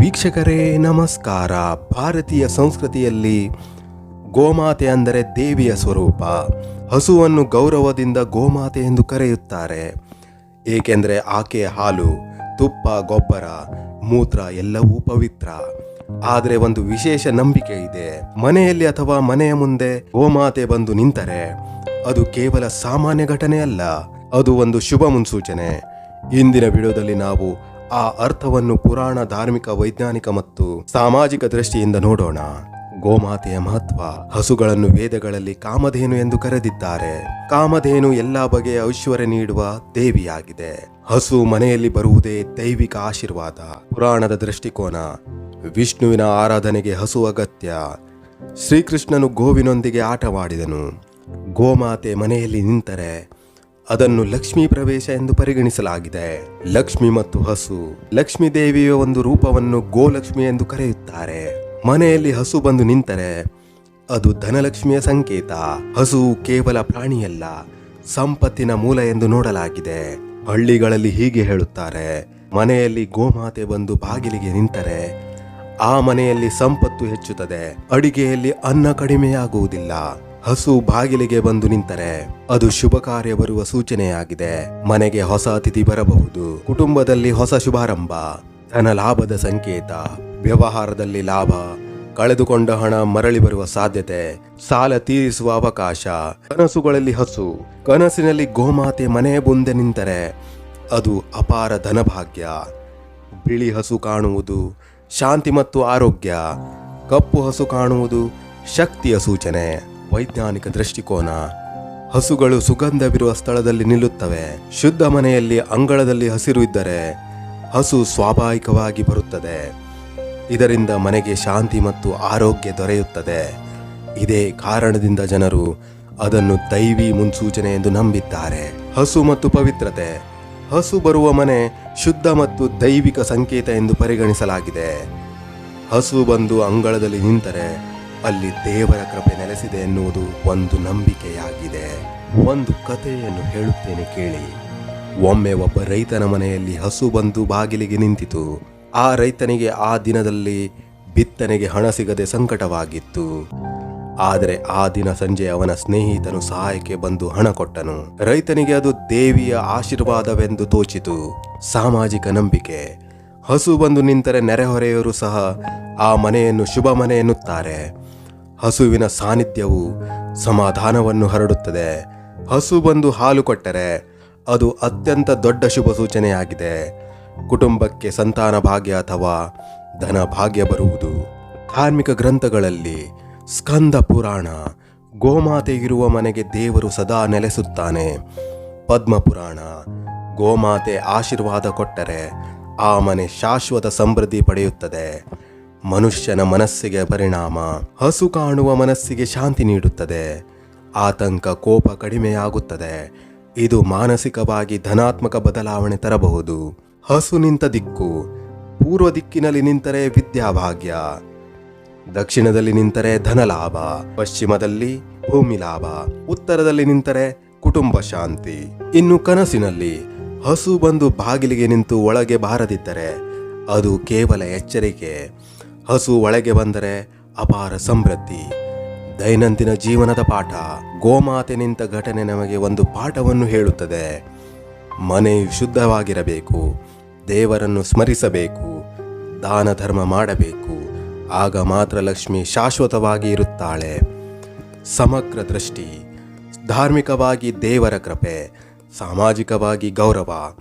ವೀಕ್ಷಕರೇ, ನಮಸ್ಕಾರ. ಭಾರತೀಯ ಸಂಸ್ಕೃತಿಯಲ್ಲಿ ಗೋಮಾತೆ ಅಂದರೆ ದೇವಿಯ ಸ್ವರೂಪ. ಹಸುವನ್ನು ಗೌರವದಿಂದ ಗೋಮಾತೆ ಎಂದು ಕರೆಯುತ್ತಾರೆ. ಏಕೆಂದರೆ ಆಕೆಯ ಹಾಲು, ತುಪ್ಪ, ಗೊಬ್ಬರ, ಮೂತ್ರ ಎಲ್ಲವೂ ಪವಿತ್ರ. ಆದರೆ ಒಂದು ವಿಶೇಷ ನಂಬಿಕೆ ಇದೆ. ಮನೆಯಲ್ಲಿ ಅಥವಾ ಮನೆಯ ಮುಂದೆ ಗೋಮಾತೆ ಬಂದು ನಿಂತರೆ ಅದು ಕೇವಲ ಸಾಮಾನ್ಯ ಘಟನೆ ಅಲ್ಲ, ಅದು ಒಂದು ಶುಭ ಮುನ್ಸೂಚನೆ. ಇಂದಿನ ವಿಡಿಯೋದಲ್ಲಿ ನಾವು ಆ ಅರ್ಥವನ್ನು ಪುರಾಣ, ಧಾರ್ಮಿಕ, ವೈಜ್ಞಾನಿಕ ಮತ್ತು ಸಾಮಾಜಿಕ ದೃಷ್ಟಿಯಿಂದ ನೋಡೋಣ. ಗೋಮಾತೆಯ ಮಹತ್ವ, ಹಸುಗಳನ್ನು ವೇದಗಳಲ್ಲಿ ಕಾಮಧೇನು ಎಂದು ಕರೆದಿದ್ದಾರೆ. ಕಾಮಧೇನು ಎಲ್ಲಾ ಬಗೆಯ ಐಶ್ವರ್ಯ ನೀಡುವ ದೇವಿಯಾಗಿದೆ. ಹಸು ಮನೆಯಲ್ಲಿ ಬರುವುದೇ ದೈವಿಕ ಆಶೀರ್ವಾದ. ಪುರಾಣದ ದೃಷ್ಟಿಕೋನ, ವಿಷ್ಣುವಿನ ಆರಾಧನೆಗೆ ಹಸು ಅಗತ್ಯ. ಶ್ರೀಕೃಷ್ಣನು ಗೋವಿನೊಂದಿಗೆ ಆಟವಾಡಿದನು. ಗೋಮಾತೆ ಮನೆಯಲ್ಲಿ ನಿಂತರೆ ಅದನ್ನು ಲಕ್ಷ್ಮೀ ಪ್ರವೇಶ ಎಂದು ಪರಿಗಣಿಸಲಾಗಿದೆ. ಲಕ್ಷ್ಮಿ ಮತ್ತು ಹಸು, ಲಕ್ಷ್ಮೀ ದೇವಿಯ ಒಂದು ರೂಪವನ್ನು ಗೋಲಕ್ಷ್ಮಿ ಎಂದು ಕರೆಯುತ್ತಾರೆ. ಮನೆಯಲ್ಲಿ ಹಸು ಬಂದು ನಿಂತರೆ, ಅದು ಧನಲಕ್ಷ್ಮಿಯ ಸಂಕೇತ. ಹಸು ಕೇವಲ ಪ್ರಾಣಿಯಲ್ಲ, ಸಂಪತ್ತಿನ ಮೂಲ ಎಂದು ನೋಡಲಾಗಿದೆ. ಹಳ್ಳಿಗಳಲ್ಲಿ ಹೀಗೆ ಹೇಳುತ್ತಾರೆ, ಮನೆಯಲ್ಲಿ ಗೋಮಾತೆ ಬಂದು ಬಾಗಿಲಿಗೆ ನಿಂತರೆ, ಆ ಮನೆಯಲ್ಲಿ ಸಂಪತ್ತು ಹೆಚ್ಚುತ್ತದೆ, ಅಡಿಗೆಯಲ್ಲಿ ಅನ್ನ ಕಡಿಮೆಯಾಗುವುದಿಲ್ಲ. ಹಸು ಬಾಗಿಲಿಗೆ ಬಂದು ನಿಂತರೆ ಅದು ಶುಭ ಕಾರ್ಯ ಬರುವ ಸೂಚನೆಯಾಗಿದೆ. ಮನೆಗೆ ಹೊಸ ಅತಿಥಿ ಬರಬಹುದು. ಕುಟುಂಬದಲ್ಲಿ ಹೊಸ ಶುಭಾರಂಭ. ಧನ ಲಾಭದ ಸಂಕೇತ. ವ್ಯವಹಾರದಲ್ಲಿ ಲಾಭ. ಕಳೆದುಕೊಂಡ ಹಣ ಮರಳಿ ಬರುವ ಸಾಧ್ಯತೆ. ಸಾಲ ತೀರಿಸುವ ಅವಕಾಶ. ಕನಸುಗಳಲ್ಲಿ ಹಸು. ಕನಸಿನಲ್ಲಿ ಗೋಮಾತೆ ಮನೆಯ ಮುಂದೆ ನಿಂತರೆ ಅದು ಅಪಾರ ಧನಭಾಗ್ಯ. ಬಿಳಿ ಹಸು ಕಾಣುವುದು ಶಾಂತಿ ಮತ್ತು ಆರೋಗ್ಯ. ಕಪ್ಪು ಹಸು ಕಾಣುವುದು ಶಕ್ತಿಯ ಸೂಚನೆ. ವೈಜ್ಞಾನಿಕ ದೃಷ್ಟಿಕೋನ. ಹಸುಗಳು ಸುಗಂಧವಿರುವ ಸ್ಥಳದಲ್ಲಿ ನಿಲ್ಲುತ್ತವೆ. ಶುದ್ಧ ಮನೆಯಲ್ಲಿ ಅಂಗಳದಲ್ಲಿ ಹಸಿರು ಇದ್ದರೆ ಹಸು ಸ್ವಾಭಾವಿಕವಾಗಿ ಬರುತ್ತದೆ. ಇದರಿಂದ ಮನೆಗೆ ಶಾಂತಿ ಮತ್ತು ಆರೋಗ್ಯ ದೊರೆಯುತ್ತದೆ. ಇದೇ ಕಾರಣದಿಂದ ಜನರು ಅದನ್ನು ದೈವಿ ಮುನ್ಸೂಚನೆ ಎಂದು ನಂಬಿದ್ದಾರೆ. ಹಸು ಮತ್ತು ಪವಿತ್ರತೆ. ಹಸು ಬರುವ ಮನೆ ಶುದ್ಧ ಮತ್ತು ದೈವಿಕ ಸಂಕೇತ ಎಂದು ಪರಿಗಣಿಸಲಾಗಿದೆ. ಹಸು ಬಂದು ಅಂಗಳದಲ್ಲಿ ನಿಂತರೆ ಅಲ್ಲಿ ದೇವರ ಕೃಪೆ ನೆಲೆಸಿದೆ ಎನ್ನುವುದು ಒಂದು ನಂಬಿಕೆಯಾಗಿದೆ. ಒಂದು ಕಥೆಯನ್ನು ಹೇಳುತ್ತೇನೆ ಕೇಳಿ. ಒಮ್ಮೆ ಒಬ್ಬ ರೈತನ ಮನೆಯಲ್ಲಿ ಹಸು ಬಂದು ಬಾಗಿಲಿಗೆ ನಿಂತಿತು. ಆ ರೈತನಿಗೆ ಆ ದಿನದಲ್ಲಿ ಬಿತ್ತನೆಗೆ ಹಣ ಸಿಗದೆ ಸಂಕಟವಾಗಿತ್ತು. ಆದರೆ ಆ ದಿನ ಸಂಜೆ ಅವನ ಸ್ನೇಹಿತನು ಸಹಾಯಕ್ಕೆ ಬಂದು ಹಣ ಕೊಟ್ಟನು. ರೈತನಿಗೆ ಅದು ದೇವಿಯ ಆಶೀರ್ವಾದವೆಂದು ತೋಚಿತು. ಸಾಮಾಜಿಕ ನಂಬಿಕೆ. ಹಸು ಬಂದು ನಿಂತರೆ ನೆರೆಹೊರೆಯವರು ಸಹ ಆ ಮನೆಯನ್ನು ಶುಭ ಮನೆ ಎನ್ನುತ್ತಾರೆ. ಹಸುವಿನ ಸಾನ್ನಿಧ್ಯವು ಸಮಾಧಾನವನ್ನು ಹರಡುತ್ತದೆ. ಹಸು ಬಂದು ಹಾಲು ಕೊಟ್ಟರೆ ಅದು ಅತ್ಯಂತ ದೊಡ್ಡ ಶುಭ ಸೂಚನೆಯಾಗಿದೆ. ಕುಟುಂಬಕ್ಕೆ ಸಂತಾನ ಭಾಗ್ಯ ಅಥವಾ ಧನ ಭಾಗ್ಯ ಬರುವುದು. ಧಾರ್ಮಿಕ ಗ್ರಂಥಗಳಲ್ಲಿ ಸ್ಕಂದ ಪುರಾಣ, ಗೋಮಾತೆ ಇರುವ ಮನೆಗೆ ದೇವರು ಸದಾ ನೆಲೆಸುತ್ತಾನೆ. ಪದ್ಮ ಪುರಾಣ, ಗೋಮಾತೆ ಆಶೀರ್ವಾದ ಕೊಟ್ಟರೆ ಆ ಮನೆ ಶಾಶ್ವತ ಸಮೃದ್ಧಿ ಪಡೆಯುತ್ತದೆ. ಮನುಷ್ಯನ ಮನಸ್ಸಿಗೆ ಪರಿಣಾಮ, ಹಸು ಕಾಣುವ ಮನಸ್ಸಿಗೆ ಶಾಂತಿ ನೀಡುತ್ತದೆ. ಆತಂಕ, ಕೋಪ ಕಡಿಮೆಯಾಗುತ್ತದೆ. ಇದು ಮಾನಸಿಕವಾಗಿ ಧನಾತ್ಮಕ ಬದಲಾವಣೆ ತರಬಹುದು. ಹಸು ನಿಂತ ದಿಕ್ಕು, ಪೂರ್ವ ದಿಕ್ಕಿನಲ್ಲಿ ನಿಂತರೆ ವಿದ್ಯಾಭಾಗ್ಯ, ದಕ್ಷಿಣದಲ್ಲಿ ನಿಂತರೆ ಧನಲಾಭ, ಪಶ್ಚಿಮದಲ್ಲಿ ಭೂಮಿ ಲಾಭ ಉತ್ತರದಲ್ಲಿ ನಿಂತರೆ ಕುಟುಂಬ ಶಾಂತಿ. ಇನ್ನು ಕನಸಿನಲ್ಲಿ, ಹಸು ಬಂದು ಬಾಗಿಲಿಗೆ ನಿಂತು ಒಳಗೆ ಬಾರದಿದ್ದರೆ, ಅದು ಕೇವಲ ಎಚ್ಚರಿಕೆ. ಹಸು ಒಳಗೆ ಬಂದರೆ ಅಪಾರ ಸಮೃದ್ಧಿ ದೈನಂದಿನ ಜೀವನದ ಪಾಠ ಗೋಮಾತೆ ನಿಂತ ಘಟನೆ ನಮಗೆ ಒಂದು ಪಾಠವನ್ನು ಹೇಳುತ್ತದೆ. ಮನೆಯು ಶುದ್ಧವಾಗಿರಬೇಕು, ದೇವರನ್ನು ಸ್ಮರಿಸಬೇಕು, ದಾನ ಧರ್ಮ ಮಾಡಬೇಕು, ಆಗ ಮಾತ್ರ ಲಕ್ಷ್ಮಿ ಶಾಶ್ವತವಾಗಿ ಇರುತ್ತಾಳೆ. ಸಮಗ್ರ ದೃಷ್ಟಿ, ಧಾರ್ಮಿಕವಾಗಿ ದೇವರ ಕೃಪೆ, ಸಾಮಾಜಿಕವಾಗಿ ಗೌರವ,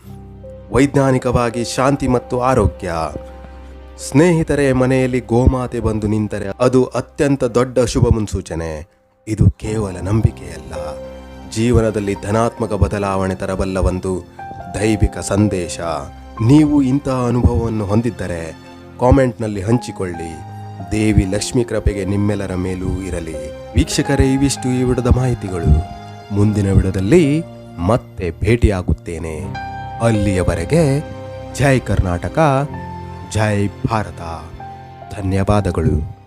ವೈಜ್ಞಾನಿಕವಾಗಿ ಶಾಂತಿ ಮತ್ತು ಆರೋಗ್ಯ ಸ್ನೇಹಿತರೆ, ಮನೆಯಲ್ಲಿ ಗೋಮಾತೆ ಬಂದು ನಿಂತರೆ ಅದು ಅತ್ಯಂತ ದೊಡ್ಡ ಶುಭ ಮುನ್ಸೂಚನೆ. ಇದು ಕೇವಲ ನಂಬಿಕೆಯಲ್ಲ. ಜೀವನದಲ್ಲಿ ಧನಾತ್ಮಕ ಬದಲಾವಣೆ ತರಬಲ್ಲ ಒಂದು ದೈವಿಕ ಸಂದೇಶ. ನೀವು ಇಂತಹ ಅನುಭವವನ್ನು ಹೊಂದಿದ್ದರೆ ಕಾಮೆಂಟ್ನಲ್ಲಿ ಹಂಚಿಕೊಳ್ಳಿ. ದೇವಿ ಲಕ್ಷ್ಮಿ ಕೃಪೆಗೆ ನಿಮ್ಮೆಲ್ಲರ ಮೇಲೂ ಇರಲಿ. ವೀಕ್ಷಕರೇ, ಇವಿಷ್ಟು ಈ ವಿಡದ ಮಾಹಿತಿಗಳು. ಮುಂದಿನ ವಿಡದಲ್ಲಿ ಮತ್ತೆ ಭೇಟಿಯಾಗುತ್ತೇನೆ. ಅಲ್ಲಿಯವರೆಗೆ ಜೈ ಕರ್ನಾಟಕ. ಜೈ ಭಾರತ. ಧನ್ಯವಾದಗಳು.